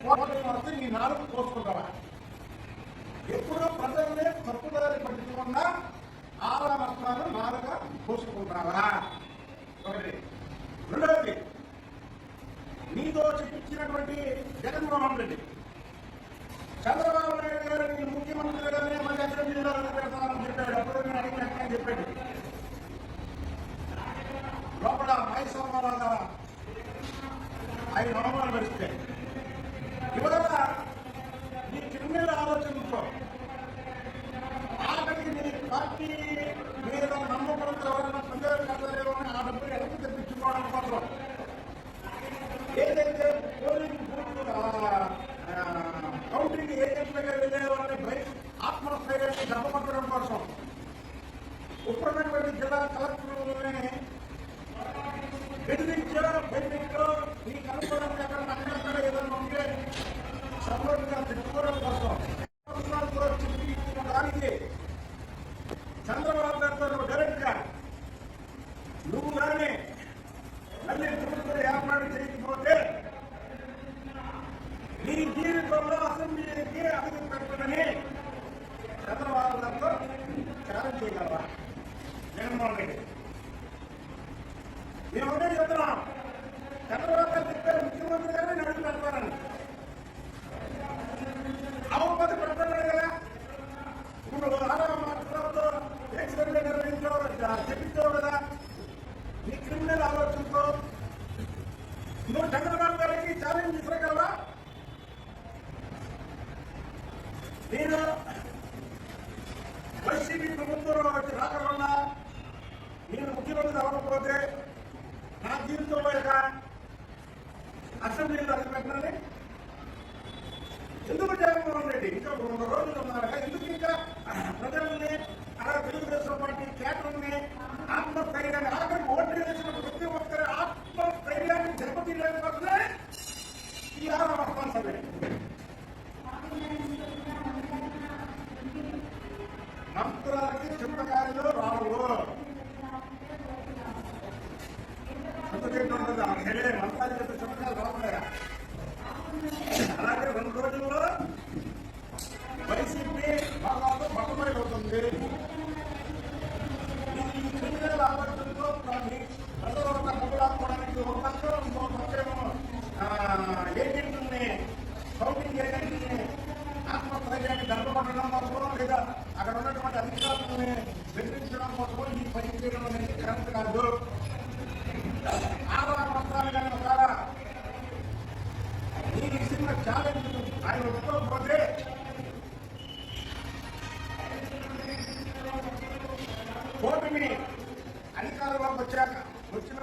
వస్తే నీ నాలుగు కోసుకుంటావా ఎప్పుడూ ప్రజల్ని తప్పుదారి పట్టించకుండా ఆహార వస్త్రాలు నాలుగా కోసుకుంటావా? ఒకటి. రెండవది నీతో చెప్పించినటువంటి జగన్మోహన్ రెడ్డి. చంద్రబాబు నాయుడు గారు నేను ముఖ్యమంత్రిగానే మళ్ళీ అసెంబ్లీ జిల్లాలో పెడతానని చెప్పాడు. అప్పుడు నేను అడిగినట్టు చెప్పాడు. లోపల మైసమ్మ ఆయన అవమానం పరిస్థితి పార్టీ మీద నమ్మకంతో ఎవరైనా ప్రజలు కదలేమో ఆ డబ్బు వెనక్కి తెప్పించుకోవడం కోసం. ఏదైతే పోలింగ్ కౌంటింగ్ ఏజెంట్లుగా వెళ్ళే ఆత్మస్థైర్యాన్ని దెబ్బపట్టడం కోసం. ఉన్నటువంటి జిల్లా కలెక్టర్లని బెదిరించో బెదిరించో నీకు ఎక్కడ ఏదైనా ఉంటే సపోర్ట్గా జీవితంలో అసెంబ్లీకి అడుగు పెట్టదని చంద్రబాబు గారితో ఛాలెంజ్ చేయగలవా జగన్మోహన్ రెడ్డి మేము ఒకటే చెప్తున్నాం చంద్రబాబు గారు చెప్పారు ముఖ్యమంత్రి గారు నేను అడుగు పెడతానని అవపది పెడతాడు కదా ఇప్పుడు ఆరవ మాటలతో ఎక్స్పెరిమెంట్ నిర్వహించావు చెప్పించావు కదా నీ క్రిమినల్ ఆలోచనతో నువ్వు చంద్రబాబు నేను వైసీపీ ప్రభుత్వంలో వచ్చి రాకుండా నేను ముఖ్యమంత్రి అవ్వకపోతే నా జీవితంలో ఇక అసెంబ్లీలో అడుగు పెట్టాలని ఎందుకు జగన్మోహన్ రెడ్డి ఇంకా రెండు రోజులు ఉన్నారట మంత్రాలకి చింతకాయలు రావు. అందుకే ఉండదు హెడే మంత్రాలు చెప్పే చింతకాయలు రావు. అధికారులని బెదిరించడం కోసం ఈ పని చేయడం అనేది కరెక్ట్ కాదు ఆధార పత్రాలు కానీ ద్వారా నీకు ఇచ్చిన ఛాలెంజ్ ఆయన ఒప్పుకోకపోతే కూటమి అధికారంలోకి వచ్చాక వచ్చిన